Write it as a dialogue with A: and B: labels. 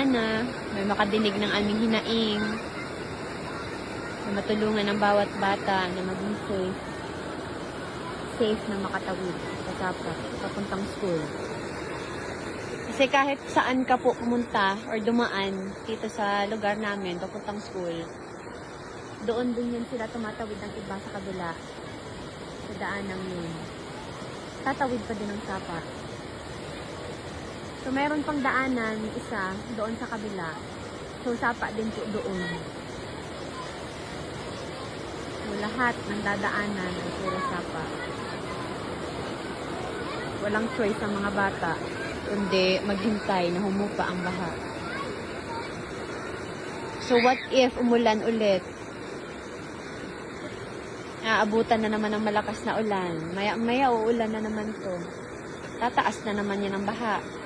A: sana may makadinig ng aming hinaing na matulungan ang bawat bata na maging safe safe na makatawid sa dapat papuntang school. Kasi kahit saan ka po pumunta or dumaan dito sa lugar namin, papuntang school, doon din yun sila tumatawid ng iba sa kabila sa daanang yun. Tatawid pa din ang sapa. So, meron pang daanan, isa, doon sa kabila. So, sapa din po doon. So, lahat ng dadaanan ay puro sapa. Walang choice ang mga bata, kundi maghintay na humupa ang baha. So, what if umulan ulit? Aabutan na naman ng malakas na ulan. Maya, maya uulan na naman to. Tataas na naman yan ang baha.